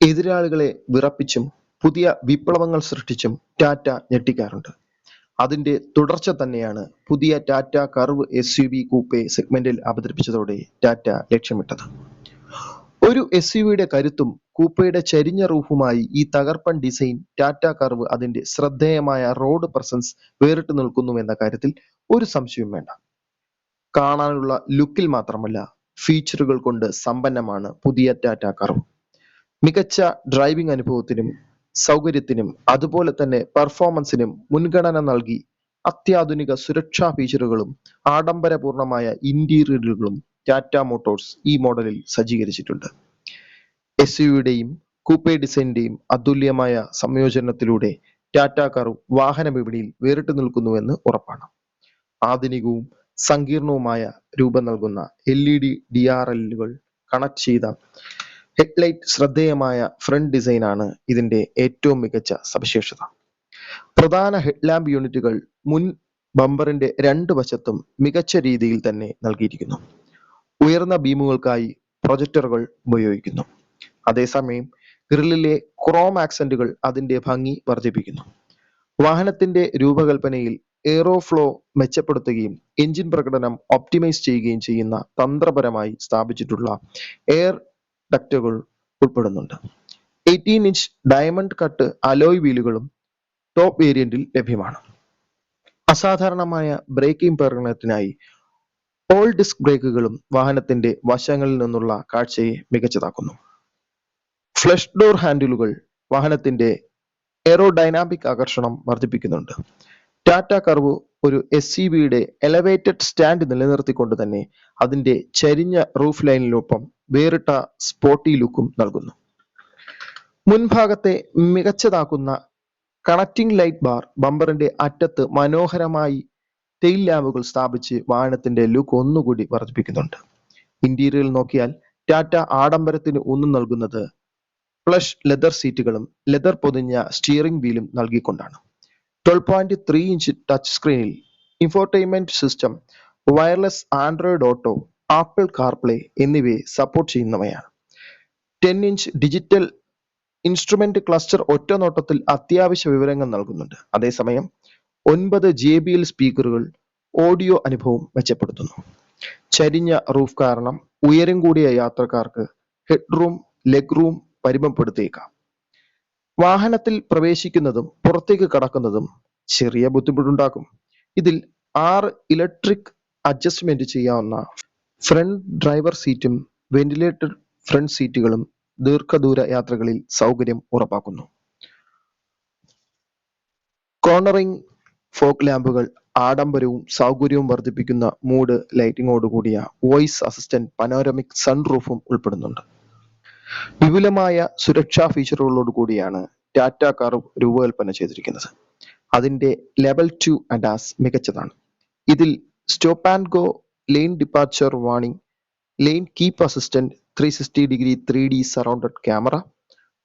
എതിരാളികളെ വിറപ്പിച്ചും പുതിയ വിപ്ലവങ്ങൾ സൃഷ്ടിച്ചും ടാറ്റ ഞെട്ടിക്കാറുണ്ട്. അതിന്റെ തുടർച്ച തന്നെയാണ് പുതിയ ടാറ്റ കർവ് വി കൂപ്പെ സെഗ്മെന്റിൽ അവതരിപ്പിച്ചതോടെ ടാറ്റ ലക്ഷ്യമിട്ടത്. ഒരു എസ് യു വിയുടെ കരുത്തും കൂപ്പയുടെ ചരിഞ്ഞ റൂഫുമായി ഈ തകർപ്പൻ ഡിസൈൻ ടാറ്റ കർവ് അതിന്റെ ശ്രദ്ധേയമായ റോഡ് പ്രസൻസ് വേറിട്ട് നിൽക്കുന്നു എന്ന കാര്യത്തിൽ ഒരു സംശയവും വേണ്ട. കാണാനുള്ള ലുക്കിൽ മാത്രമല്ല ഫീച്ചറുകൾ കൊണ്ട് സമ്പന്നമാണ് പുതിയ ടാറ്റ കർവ്. മികച്ച ഡ്രൈവിംഗ് അനുഭവത്തിനും സൗകര്യത്തിനും അതുപോലെ തന്നെ പെർഫോമൻസിനും മുൻഗണന നൽകി അത്യാധുനിക സുരക്ഷാ ഫീച്ചറുകളും ആഡംബരപൂർണമായ ഇന്റീരിയറുകളും ടാറ്റ മോട്ടോഴ്സ് ഈ മോഡലിൽ സജ്ജീകരിച്ചിട്ടുണ്ട്. എസ് യുയുടെയും കൂപ്പേ ഡിസൈനിന്റെയും അതുല്യമായ സംയോജനത്തിലൂടെ ടാറ്റ കാറും വാഹന വിപണിയിൽ വേറിട്ട് നിൽക്കുന്നുവെന്ന് ഉറപ്പാണ്. ആധുനികവും സങ്കീർണവുമായ രൂപം നൽകുന്ന L E D D R എല്ലുകൾ കണക്ട് ചെയ്ത ഹെഡ്ലൈറ്റ് ശ്രദ്ധേയമായ ഫ്രണ്ട് ഡിസൈനാണ് ഇതിന്റെ ഏറ്റവും മികച്ച സവിശേഷത. പ്രധാന ഹെഡ്ലാമ്പ് യൂണിറ്റുകൾ മുൻ ബമ്പറിന്റെ രണ്ട് വശത്തും മികച്ച രീതിയിൽ തന്നെ നൽകിയിരിക്കുന്നു. ഉയർന്ന ബീമുകൾക്കായി പ്രൊജക്ടറുകൾ ഉപയോഗിക്കുന്നു. അതേസമയം ഗ്രില്ലിലെ ക്രോം ആക്സന്റുകൾ അതിന്റെ ഭംഗി വർദ്ധിപ്പിക്കുന്നു. വാഹനത്തിന്റെ രൂപകൽപ്പനയിൽ എയ്റോഫ്ലോ മെച്ചപ്പെടുത്തുകയും എഞ്ചിൻ പ്രകടനം ഒപ്റ്റിമൈസ് ചെയ്യുകയും ചെയ്യുന്ന തന്ത്രപരമായി സ്ഥാപിച്ചിട്ടുള്ള എയർ ഡക്റ്റുകൾ ഉൾപ്പെടുന്നുണ്ട്. Eighteen inch diamond cut alloy വീലുകളും top വേരിയന്റിൽ ലഭ്യമാണ്. അസാധാരണമായ ബ്രേക്കിംഗ് പ്രകടനത്തിനായി ഓൾ ഡിസ്ക് ബ്രേക്കുകളും വാഹനത്തിന്റെ വശങ്ങളിൽ നിന്നുള്ള കാഴ്ചയെ മികച്ചതാക്കുന്നു. ഫ്ലഷ് ഡോർ ഹാൻഡിലുകൾ വാഹനത്തിന്റെ എയറോഡൈനാമിക് ആകർഷണം വർദ്ധിപ്പിക്കുന്നുണ്ട്. ടാറ്റ കർവ് ഒരു എസ് സി ബിയുടെ എലവേറ്റഡ് സ്റ്റാൻഡ് നിലനിർത്തിക്കൊണ്ട് തന്നെ അതിന്റെ ചരിഞ്ഞ റൂഫ് ലൈനിനൊപ്പം വേറിട്ട സ്പോട്ടി ലുക്കും നൽകുന്നു. മുൻഭാഗത്തെ മികച്ചതാക്കുന്ന കണക്റ്റിംഗ് ലൈറ്റ് ബാർ ബമ്പറിന്റെ അറ്റത്ത് മനോഹരമായി ടെയിൽ ലാമ്പുകൾ സ്ഥാപിച്ച് വാഹനത്തിന്റെ ലുക്ക് ഒന്നുകൂടി വർദ്ധിപ്പിക്കുന്നുണ്ട്. ഇന്റീരിയറിൽ നോക്കിയാൽ ടാറ്റ ആഡംബരത്തിന് ഊന്നൽ നൽകുന്നത് പ്ലഷ് ലെതർ സീറ്റുകളും ലെതർ പൊതിഞ്ഞ സ്റ്റിയറിംഗ് വീലും നൽകിക്കൊണ്ടാണ്. Twelve point three inch touch സ്ക്രീനിൽ infotainment system, wireless Android auto, Apple CarPlay എന്നിവയെ support ചെയ്യുന്നവയാണ്. Ten inch digital instrument cluster ഒറ്റ നോട്ടത്തിൽ അത്യാവശ്യ വിവരങ്ങൾ നൽകുന്നുണ്ട്. അതേസമയം ഒൻപത് ജെ ബി എൽ സ്പീക്കറുകൾ ഓഡിയോ അനുഭവം മെച്ചപ്പെടുത്തുന്നു. ചരിഞ്ഞ റൂഫ് കാരണം ഉയരം കൂടിയ യാത്രക്കാർക്ക് ഹെഡ് റൂം ലെഗ് റൂം പരിമപ്പെടുത്തിയേക്കാം വാഹനത്തിൽ പ്രവേശിക്കുന്നതും പുറത്തേക്ക് കടക്കുന്നതും ചെറിയ ബുദ്ധിമുട്ടുണ്ടാക്കും. ഇതിൽ ആറ് ഇലക്ട്രിക് അഡ്ജസ്റ്റ്മെന്റ് ചെയ്യാവുന്ന ഫ്രണ്ട് ഡ്രൈവർ സീറ്റും വെന്റിലേറ്റഡ് ഫ്രണ്ട് സീറ്റുകളും ദീർഘദൂര യാത്രകളിൽ സൗകര്യം ഉറപ്പാക്കുന്നു. കോർണറിംഗ് ഫോഗ് ലാമ്പുകൾ ആഡംബരവും സൗകര്യവും വർദ്ധിപ്പിക്കുന്ന മൂഡ് ലൈറ്റിംഗോടുകൂടിയ വോയിസ് അസിസ്റ്റന്റ് പനോരമിക് സൺറൂഫും ഉൾപ്പെടുന്നുണ്ട്. വിപുലമായ സുരക്ഷാ ഫീച്ചറുകളോടുകൂടിയാണ് ടാറ്റ കാർ രൂപകൽപ്പന ചെയ്തിരിക്കുന്നത്. അതിന്റെ ലെവൽ ടു അഡാസ് മികച്ചതാണ്. ഇതിൽ stop and go, warning lane keep assistant, three sixty degree three D surrounded camera,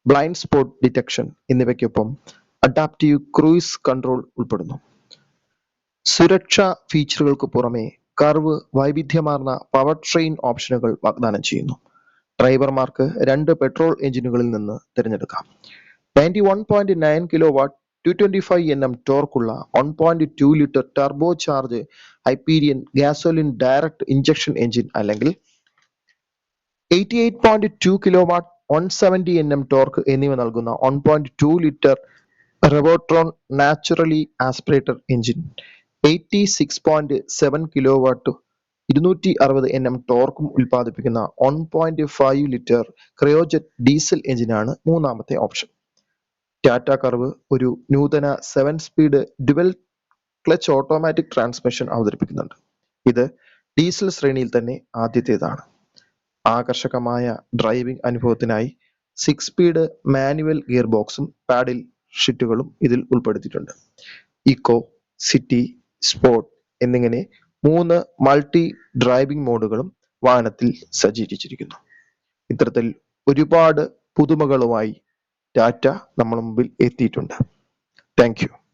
blind spot detection എന്നിവയ്ക്കൊപ്പം അഡാപ്റ്റീവ് ക്രൂയിസ് കൺട്രോൾ ഉൾപ്പെടുന്നു. സുരക്ഷാ ഫീച്ചറുകൾക്ക് പുറമെ കർവ് വൈവിധ്യമാർന്ന പവർട്രെയിൻ ഓപ്ഷനുകൾ വാഗ്ദാനം ചെയ്യുന്നു. ഡ്രൈവർമാർക്ക് രണ്ട് പെട്രോൾ എഞ്ചിനുകളിൽ നിന്ന് തിരഞ്ഞെടുക്കാം. Ninety one point nine kilowatt two twenty five N M ടോർക്കുള്ള one point two litre turbo charge Hyperion gasoline direct injection engine അല്ലെങ്കിൽ eighty eight point two kilowatt one seventy N M torque എന്നിവ നൽകുന്ന one point two litre Revotron naturally aspirator engine, eighty six point seven kilowatt ഇരുന്നൂറ്റി അറുപത് N M ടോർക്കും ഉൽപ്പാദിപ്പിക്കുന്ന one point five litre Kryojet diesel എഞ്ചിനാണ് മൂന്നാമത്തെ option. Tata Curvv ഒരു നൂതന seven speed dual clutch automatic transmission അവതരിപ്പിക്കുന്നുണ്ട്. ഇത് ഡീസൽ ശ്രേണിയിൽ തന്നെ ആദ്യത്തേതാണ്. ആകർഷകമായ ഡ്രൈവിംഗ് അനുഭവത്തിനായി സിക്സ് സ്പീഡ് മാനുവൽ ഗിയർ ബോക്സും പാഡിൽ ഷിഫ്റ്റുകളും ഇതിൽ ഉൾപ്പെടുത്തിയിട്ടുണ്ട്. ഇക്കോ, സിറ്റി, സ്പോർട്ട് എന്നിങ്ങനെ മൂന്ന് മൾട്ടി ഡ്രൈവിംഗ് മോഡുകളും വാഹനത്തിൽ സജ്ജീകരിച്ചിരിക്കുന്നു. ഇത്തരത്തിൽ ഒരുപാട് പുതുമകളുമായി ടാറ്റ നമ്മുടെ മുമ്പിൽ എത്തിയിട്ടുണ്ട്. താങ്ക്.